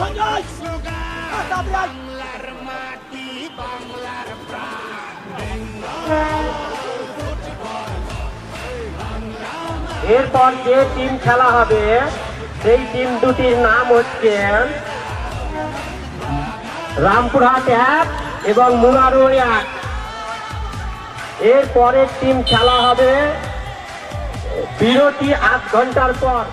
সঞ্জয়। এরপর যে টিম খেলা হবে সেই টিম দুটির নাম হচ্ছে রামপুরহাট এক এবং মুরারো এক এরপরের টিম খেলা হবে বিরতি আধ ঘণ্টার পর।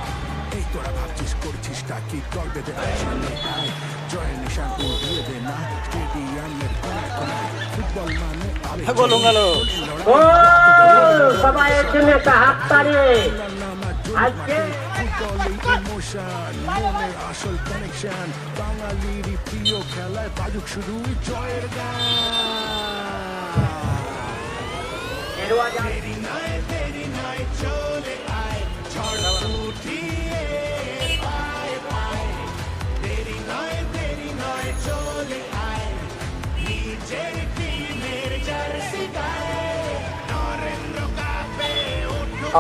সবাই একটা হাত আজকে ইমোশন মনের আসল কানেকশন বাঙালির প্রিয় খেলায় বাজুক শুধু জয়ের গান গেরুয়া জার্সি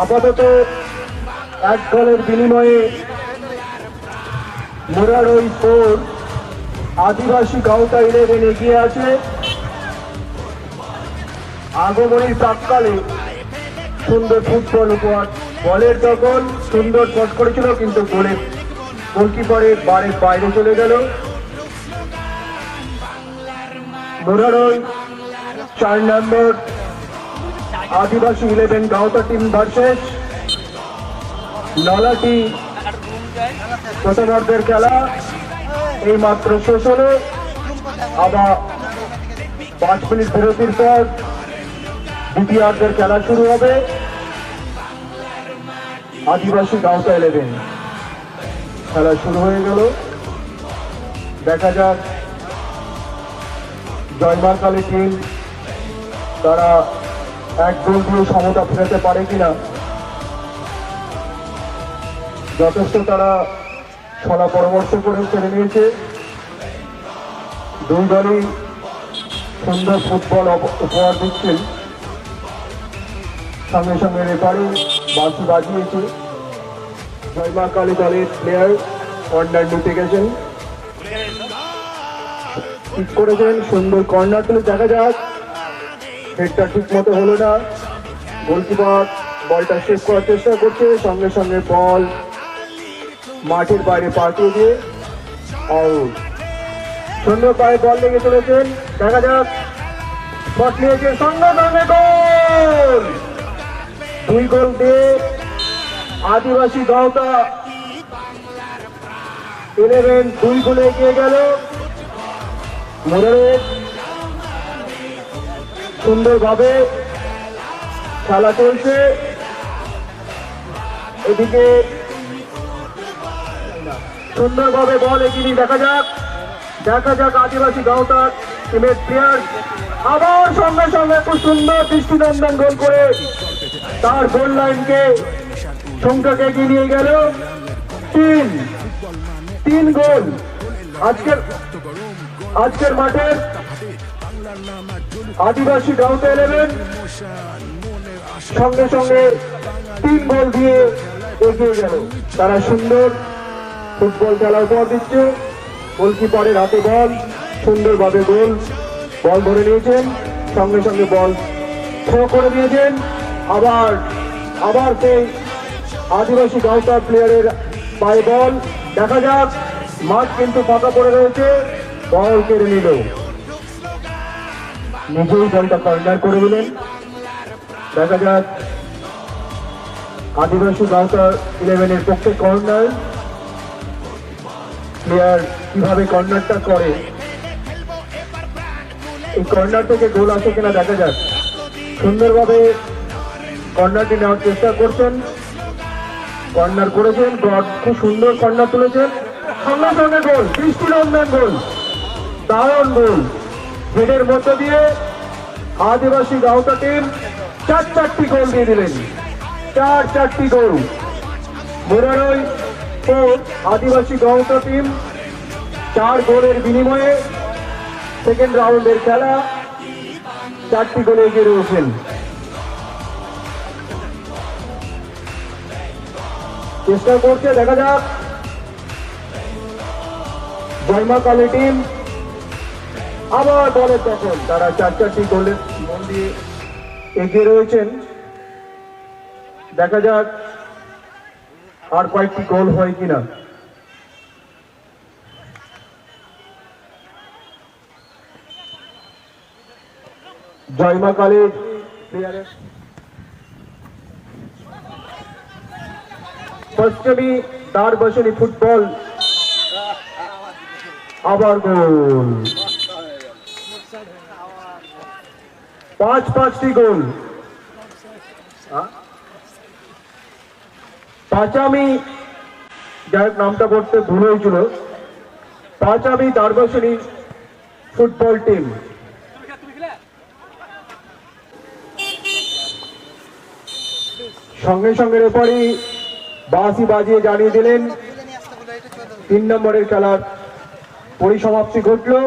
আপাতত এক গোলের বিনিময়ে মুরারই ফোর আদিবাসী গাঁওটা ইলেভেন এগিয়ে আছে। আগমনের প্রাককালে সুন্দর ফুটবল উপহার, বলের দখল, সুন্দর পট করেছিল, কিন্তু গোলের গোলকিপারের বারের বাইরে চলে গেল। মুরারই চার নম্বর আদিবাসী eleven Gaonta team versus. Nalhati প্রথমার্ধের খেলা। এই মাত্র শেষ হলো আবার পাঁচ মিনিট বিরতির পর দ্বিতীয়ার্ধের খেলা শুরু হবে। আদিবাসী গাঁওতা ইলেভেন। খেলা শুরু হয়ে গেল। দেখা যাক জয়মার কালী টিম তারা এক গোল দিয়ে সমতা ফেরাতে পারে কিনা? যথেষ্ট তারা ছলা পরামর্শ করে ছেড়ে নিয়েছে। দুই দলই সুন্দর ফুটবল উপহার দিচ্ছেন। সঙ্গে সঙ্গে রেফারি বাসি বাজিয়েছে। জয়মা কালী দলের প্লেয়ার কর্নার নিতে গেছেন। ঠিক করেছেন সুন্দর কর্নার তুলে। দেখা যাক হেডটা ঠিক মতো হলো না। গোলকিপার বলটা শেষ করার চেষ্টা করছে। সঙ্গে সঙ্গে বল মাঠের বাইরে পাঠিয়ে দিয়ে আউট। সুন্দর পায়ে বল লেগে চলেছেন। দেখা যাক। শট নিয়েছে সঙ্গে সঙ্গে গোল। দুই গোল দিয়ে আদিবাসী গাঁওটা ইলেভেন দুই গোলে এগিয়ে গেল। মোড়ের সুন্দরভাবে খেলা চলছে। এদিকে সুন্দরভাবে বল এগিয়ে দেখা যাক। দেখা যাক আদিবাসী গাঁওতার টিমের প্লেয়ার আবার সঙ্গে সঙ্গে খুব সুন্দর দৃষ্টিনন্দন গোল করে তার গোল লাইনকে সংখ্যাকে এগিয়ে নিয়ে গেল। তিন তিন গোল আজকের আজকের মাঠের আদিবাসী গাঁওতে এলেন সঙ্গে সঙ্গে তিন গোল দিয়ে এগিয়ে গেল। তারা সুন্দর ফুটবল খেলা উপহার দিচ্ছে। গোলকিপারের হাতে বল, সুন্দরভাবে গোল। বল ধরে নিয়েছেন, সঙ্গে সঙ্গে বল থ্রো করে দিয়েছেন। আবার আবার সেই আদিবাসী গাঁওতার প্লেয়ারের পায়ে বল। দেখা যাক, মাঠ কিন্তু ফাঁকা পড়ে রয়েছে। বল কেড়ে নিল। নিজেই বলটা কর্নার করে দিলেন। দেখা যাক আদিবাসী গাঁওতার ইলেভেনের পক্ষে কর্নার প্লেয়ার কীভাবে কর্নারটা করে? এই কর্নার থেকে গোল আসে কিনা দেখা যাক। সুন্দরভাবে কর্নারটি নেওয়ার চেষ্টা করছেন। কর্নার করেছেন, গড খুব সুন্দর কর্নার তুলেছেন। সঙ্গে সঙ্গে গোল, দৃষ্টিনন্দন গোল, দারুণ গোল। হেডের মধ্য দিয়ে আদিবাসী গাঁওতা টিম চার চারটি গোল দিয়ে দিলেন। চার চারটি গোল। মোরারই ও আদিবাসী গাঁওতা টিম চার গোলের বিনিময়ে সেকেন্ড রাউন্ডের খেলা চারটি গোলে এগিয়ে রয়েছেন। চেষ্টা করছে, দেখা যাক। জয়মা কালী টিম আবার বলের তখন তারা চার চারটি গোলের গোল দিয়ে এগিয়ে রয়েছেন। দেখা যাক আর কয়েকটি গোল হয় কিনা। জয়মা কালীর পশ্চিমী দার বসনী ফুটবল। আবার গোল। পাঁচ, পাঁচটি গোল? পাঁচামি যার নামটা পড়তে ভুল হয়েছিল। পাঁচামি দারবাসনী ফুটবল টিম। সঙ্গে সঙ্গে রেফারি বাঁশি বাজিয়ে জানিয়ে দিলেন, তিন নম্বরের খেলার পরিসমাপ্তি ঘটলো।